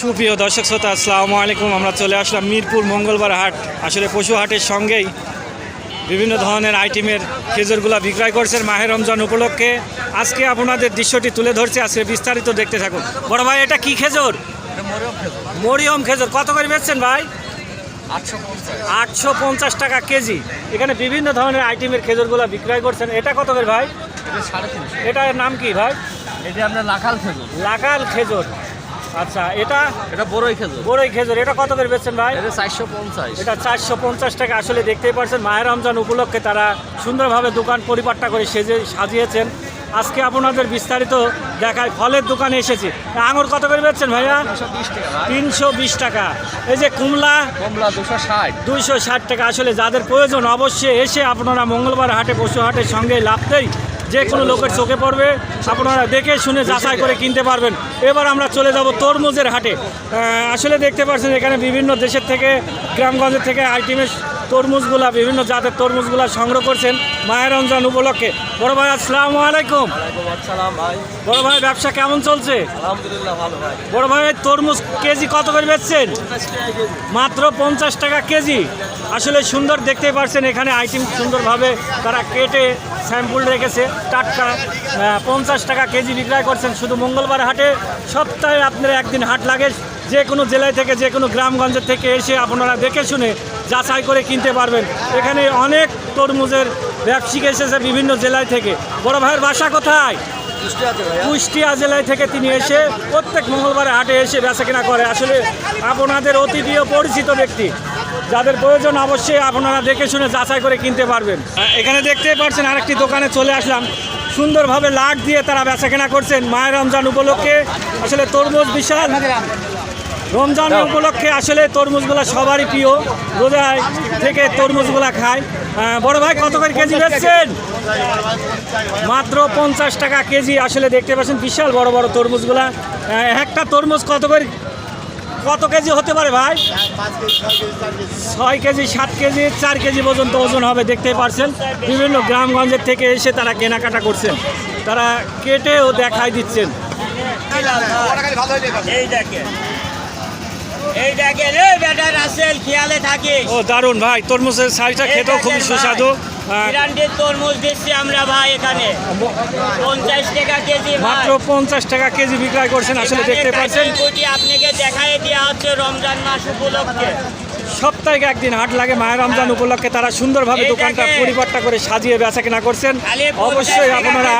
সুপ্রিয় দর্শক শ্রোতা আসসালামু আলাইকুম। আমরা চলে আসলাম মিরপুর মঙ্গলবার হাট। আসলে পশু হাটের সঙ্গেই বিভিন্ন ধরনের আইটেমের খেজুরগুলা বিক্রয় করছেন মাহের রমজান উপলক্ষে। আজকে আপনাদের দৃশ্যটি তুলে ধরছে আজকে বিস্তারিত দেখতে থাকুন। বড় ভাই এটা কি খেজুর? মরিয়ম খেজুর। কত করে বেচছেন ভাই? আটশো পঞ্চাশ। টাকা কেজি। এখানে বিভিন্ন ধরনের আইটেমের খেজুরগুলা বিক্রয় করছেন। এটা কত করে ভাই? এটার নাম কি ভাই? এটা আপনার লাখাল খেজুর। লাকাল খেজুর। আচ্ছা এটা? এটা বড়ই খেজুর। বড়ই খেজুর। এটা কত করে বেচছেন ভাই? এটা চারশো পঞ্চাশ। এটা চারশো পঞ্চাশ টাকা। আসলে দেখতেই পারছেন মায়ের রমজান উপলক্ষে তারা সুন্দরভাবে দোকান পরিপাট্টা করে সেজে সাজিয়েছেন। আজকে আপনাদের বিস্তারিত দেখায় ফলের দোকানে এসেছি। আঙুর কত করে বেচছেন ভাইয়া? বিশ টাকা তিনশো বিশ টাকা। এই যে কুমলা কমলা দুশো ষাট। দুইশো ষাট টাকা। আসলে যাদের প্রয়োজন অবশ্যই এসে আপনারা মঙ্গলবার হাটে পশু হাটের সঙ্গে লাভতেই যে কোনো লোকের চোখে পড়বে, আপনারা দেখে শুনে যাচাই করে কিনতে পারবেন। এবার আমরা চলে যাব তরমুজের হাটে। আসলে দেখতে পাচ্ছেন এখানে বিভিন্ন দেশের থেকে, গ্রামগঞ্জের থেকে আইটেমের তরমুজগুলা বিভিন্ন জাতের তরমুজগুলা সংগ্রহ করছেন মায়ের রমজান উপলক্ষে। বড় ভাই আসসালামু আলাইকুম। বড় ভাই ব্যবসা কেমন চলছে? বড় ভাই তরমুজ কেজি কত করে বেচছেন? মাত্র পঞ্চাশ টাকা কেজি। আসলে সুন্দর দেখতে পারছেন এখানে আইটেম সুন্দরভাবে তারা কেটে স্যাম্পুল রেখেছে। টাটকা পঞ্চাশ টাকা কেজি বিক্রয় করছেন। শুধু মঙ্গলবার হাটে সপ্তাহে আপনার একদিন হাট লাগে। যে কোনো জেলায় থেকে, যে কোনো গ্রামগঞ্জের থেকে এসে আপনারা দেখে শুনে যাচাই করে কিনতে পারবেন। এখানে অনেক তরমুজের ব্যবসায়িক এসেছে বিভিন্ন জেলায় থেকে। বড় ভাইয়ের বাসা কোথায়? কুষ্টিয়া জেলায় থেকে তিনি এসে প্রত্যেক মঙ্গলবারে হাটে এসে বেচা কেনা করে। আসলে আপনাদের অতি প্রিয় পরিচিত ব্যক্তি, যাদের প্রয়োজন অবশ্যই আপনারা দেখে শুনে যাচাই করে কিনতে পারবেন। এখানে দেখতে পাচ্ছেন, আরেকটি দোকানে চলে আসলাম। সুন্দরভাবে লাট দিয়ে তারা বেচা কেনা করছেন। মায়ের রমজান উপলক্ষে আসলে তরমুজ বিশাল। রমজান উপলক্ষে আসলে তরমুজগুলো সবারই প্রিয়। রোজায় থেকে তরমুজগুলা খায়। বড় ভাই কত করে কেজি বেচছেন? মাত্র পঞ্চাশ টাকা কেজি আসলে দেখতে পাচ্ছেন বিশাল বড় বড় তরমুজগুলা। একটা তরমুজ কত করে কত কেজি হতে পারে ভাই? ছয় কেজি সাত কেজি চার কেজি পর্যন্ত ওজন হবে দেখতে পারছেন। বিভিন্ন গ্রামগঞ্জের থেকে এসে তারা কেনাকাটা করছেন। তারা কেটেও দেখাই দিচ্ছেন। এই দেখেন এই দেখেন এই বেটা রাসেল খেয়ালে থাকে ও দারুণ ভাই তরমুজের সাইজটা খেতেও খুবই সুস্বাদু। ব্র্যান্ডের তরমুজ দিচ্ছি আমরা ভাই এখানে। পঞ্চাশ টাকা কেজি মাত্র পঞ্চাশ টাকা কেজি বিক্রয় করছেন আসলে দেখতে পাচ্ছেন। আপনাকে দেখাই দেওয়া হচ্ছে রমজান মাস উপলক্ষে। সপ্তাহে একদিন হাট লাগে মায়ের রমজান উপলক্ষে তারা সুন্দরভাবে দোকানটা। পরিবারটা করে সাজিয়ে বেচা কেনা করছেন। অবশ্যই আপনারা।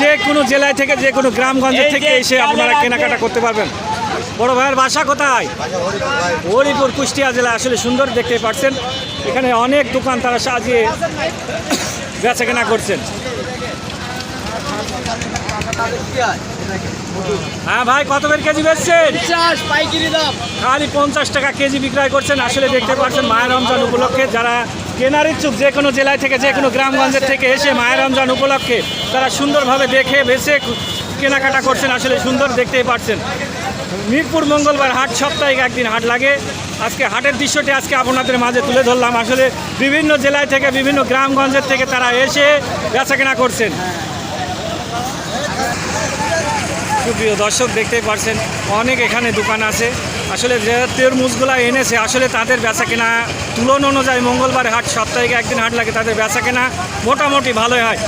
যে কোনো জেলায় থেকে যে কোনো গ্রামগঞ্জের এই থেকে এসে আপনারা কেনাকাটা করতে পারবেন। বড় ভাইয়ের বাসা কোথায়? হরিপুর কুষ্টিয়া জেলা আসলে সুন্দর দেখতে পাচ্ছেন। এখানে অনেক দোকান তারা সাজিয়ে বেচা কেনা করছেন। হ্যাঁ ভাই কত করে কেজি বেচছেন? খালি পঞ্চাশ টাকা কেজি বিক্রয় করছেন। আসলে দেখতে পাচ্ছেন মায়ের রমজান উপলক্ষে যারা কেনার ইচ্ছুক যে কোনো জেলায় থেকে যে কোনো গ্রামগঞ্জের থেকে এসে মায়ের রমজান উপলক্ষে তারা সুন্দরভাবে দেখে বেছে কেনাকাটা করছেন, আসলে সুন্দর দেখতেই পাচ্ছেন। মিরপুর মঙ্গলবার হাট সপ্তাহে একদিন হাট লাগে। আজকে হাটের দৃশ্যটি আজকে আপনাদের মাঝে তুলে ধরলাম। আসলে বিভিন্ন জেলায় থেকে, বিভিন্ন গ্রামগঞ্জের থেকে তারা এসে বেচা কেনা করছেন। সুপ্রিয় দর্শক, দেখতেই পারছেন অনেক এখানে দোকান আছে। আসলে যে তরমুজগুলা এনেছে, আসলে তাদের বেচা কেনা তুলনা অনুযায়ী মঙ্গলবার হাট সপ্তাহে একদিন হাট লাগে, তাদের বেচা কেনা মোটামুটি ভালোই হয়।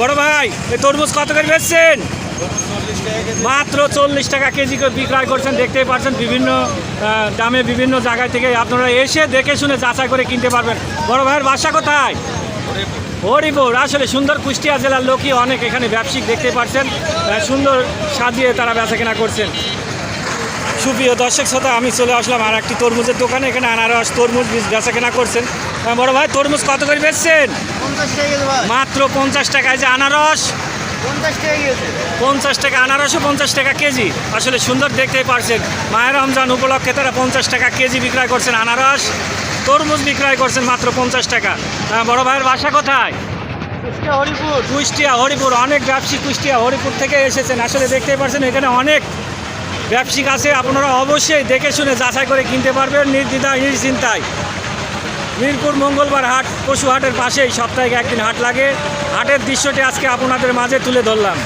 বড় ভাই, এই তরমুজ কত করে বেচছেন? মাত্র চল্লিশ টাকা কেজি করে বিক্রয় করছেন দেখতেই পাচ্ছেন বিভিন্ন দামে বিভিন্ন জায়গায় থেকে আপনারা এসে দেখে শুনে যাচাই করে কিনতে পারবেন। বড় ভাইয়ের বাসা কোথায়? হরিপুর। আসলে সুন্দর কুষ্টিয়া জেলার লোকই অনেক এখানে ব্যবসায়িক দেখতে পাচ্ছেন সুন্দর সাজিয়ে তারা বেচা কেনা করছেন। সুপ্রিয় দর্শক শ্রোতা আমি চলে আসলাম আর একটি তরমুজের দোকানে এখানে আনারস তরমুজ বেচা কেনা করছেন। বড় ভাই তরমুজ কত করে বেচছেন? মাত্র পঞ্চাশ টাকায় যে আনারস। পঞ্চাশ টাকা পঞ্চাশ টাকা আনারসও পঞ্চাশ টাকা কেজি। আসলে সুন্দর দেখতেই পারছেন। মায়ের রমজান উপলক্ষে তারা পঞ্চাশ টাকা কেজি বিক্রয় করছেন আনারস। তরমুজ বিক্রয় করছেন মাত্র পঞ্চাশ টাকা। বড় ভাইয়ের বাসা কোথায়? কুষ্টিয়া হরিপুর। কুষ্টিয়া হরিপুর। অনেক ব্যবসায়ী কুষ্টিয়া হরিপুর থেকে এসেছেন। আসলে দেখতেই পারছেন এখানে অনেক ব্যবসায়িক আছে। আপনারা অবশ্যই দেখে শুনে যাচাই করে কিনতে পারবেন। নির্দ্বিধায় নিশ্চিন্তায়। মিরপুর মঙ্গলবার হাট পশু হাটের পাশেই সপ্তাহে একদিন হাট লাগে। হাটের দৃশ্যটি আজকে আপনাদের মাঝে তুলে ধরলাম।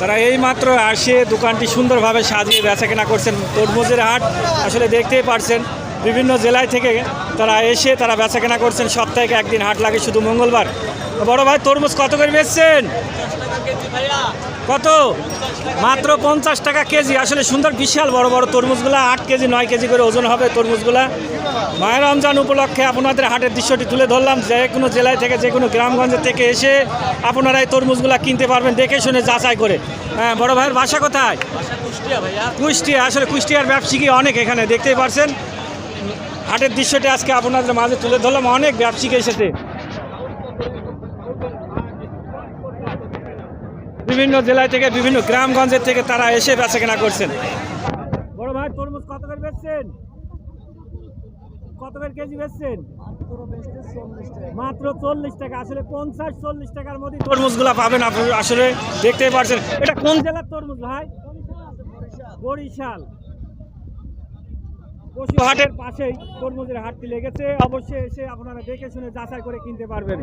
তারা এই মাত্র আসে, দোকানটি সুন্দরভাবে সাজিয়ে বেচা কেনা করছেন তরমুজের হাট। আসলে দেখতেই পারছেন, বিভিন্ন জেলায় থেকে তারা এসে তারা বেচা কেনা করছেন। সপ্তাহে একদিন হাট লাগে শুধু মঙ্গলবার। বড় ভাই, তরমুজ কত করে বেচছেন? কত? মাত্র পঞ্চাশ টাকা কেজি। আসলে সুন্দর, বিশাল বড় বড় তরমুজগুলা, আট কেজি, নয় কেজি করে ওজন হবে তরমুজগুলা। মায়ের রমজান উপলক্ষে আপনাদের হাটের দৃশ্যটি তুলে ধরলাম। যে কোনো জেলায় থেকে, যে কোনো গ্রামগঞ্জের থেকে এসে আপনারা এই তরমুজগুলা কিনতে পারবেন, দেখে শুনে যাচাই করে। হ্যাঁ বড় ভাইয়ের বাসা কোথায়? কুষ্টিয়া আসলে কুষ্টিয়ার ব্যবসায়িকই অনেক এখানে, দেখতেই পারছেন। হাটের দৃশ্যটি আজকে আপনাদের মাঝে তুলে ধরলাম। অনেক ব্যবসায়িক এসেছে। বিভিন্ন জেলায় থেকে, বিভিন্ন গ্রামগঞ্জের থেকে তারা এসে বেচা কেনা করছেন। বড় ভাই, তরমুজ কত করে বেচছেন? কত করে কেজি বেচছেন? মাত্র চল্লিশ টাকা, আসলে পঞ্চাশ, চল্লিশ টাকার মধ্যে তরমুজগুলা পাবেন আপনি আসলে দেখতেই পারছেন। এটা কোন জেলার তরমুজ ভাই? বরিশাল। হাটের পাশেই তরমুজের হাটটি লেগেছে, অবশ্যই এসে আপনারা দেখে শুনে যাচাই করে কিনতে পারবেন।